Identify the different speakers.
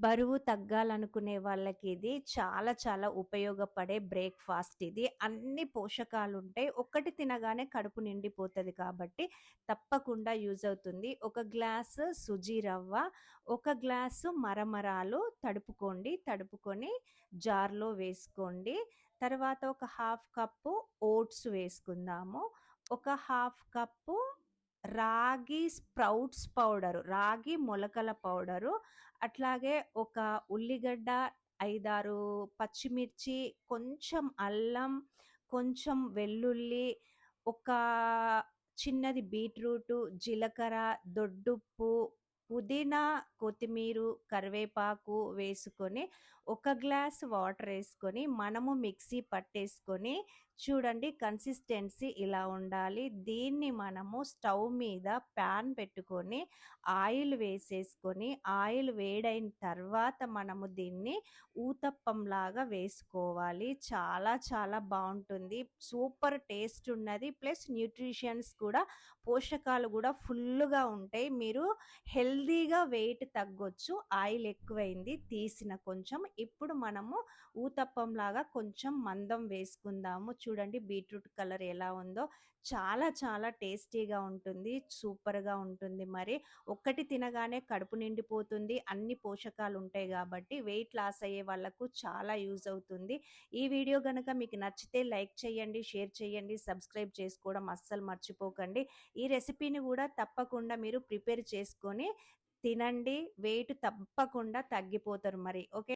Speaker 1: బరువు తగ్గాలనుకునే వాళ్ళకి ఇది చాలా చాలా ఉపయోగపడే బ్రేక్ఫాస్ట్ ఇది. అన్ని పోషకాలు ఉంటాయి ఒకటి తినగానే కడుపు నిండిపోతుంది కాబట్టి తప్పకుండా యూజ్ అవుతుంది. ఒక గ్లాసు సుజీ రవ్వ ఒక గ్లాసు మరమరాలు తడుపుకోండి. తడుపుకొని జార్లో వేసుకోండి. తర్వాత ఒక హాఫ్ కప్పు ఓట్స్ వేసుకుందాము. ఒక half cup ragi sprouts powder ragi మొలకల పౌడరు అట్లాగే ఒక ఉల్లిగడ్డ ఐదారు పచ్చిమిర్చి కొంచెం అల్లం కొంచెం వెల్లుల్లి ఒక చిన్నది బీట్రూటు జీలకర్ర దొడ్డుప్పు పుదీనా కొత్తిమీర కరివేపాకు వేసుకొని ఒక గ్లాస్ వాటర్ వేసుకొని మనము మిక్సీ పట్టేసుకొని చూడండి కన్సిస్టెన్సీ ఇలా ఉండాలి. దీన్ని మనము స్టవ్ మీద ప్యాన్ పెట్టుకొని ఆయిల్ వేసేసుకొని ఆయిల్ వేడైన తర్వాత మనము దీన్ని ఊతప్పంలాగా వేసుకోవాలి. చాలా చాలా బాగుంటుంది. సూపర్ టేస్ట్ ఉన్నది. ప్లస్ న్యూట్రిషన్స్ కూడా పోషకాలు కూడా ఫుల్గా ఉంటాయి. మీరు హెల్త్ హెల్దీగా వెయిట్ తగ్గొచ్చు. ఆయిల్ ఎక్కువైంది తీసిన కొంచెం. ఇప్పుడు మనము ఊతప్పం లాగా కొంచెం మందం వేసుకుందాము. చూడండి బీట్రూట్ కలర్ ఎలా ఉందో. చాలా చాలా టేస్టీగా ఉంటుంది. సూపర్గా ఉంటుంది మరి. ఒక్కటి తినగానే కడుపు నిండిపోతుంది. అన్ని పోషకాలు ఉంటాయి కాబట్టి వెయిట్ లాస్ అయ్యే వాళ్ళకు చాలా యూజ్ అవుతుంది. ఈ వీడియో కనుక మీకు నచ్చితే లైక్ చేయండి షేర్ చేయండి సబ్స్క్రైబ్ చేసుకోవడం అస్సలు మర్చిపోకండి. ఈ రెసిపీని కూడా తప్పకుండా మీరు ప్రిపేర్ చేసుకొని తినండి వెయిట్ తప్పకుండా తగ్గిపోతారు మరి. ఓకే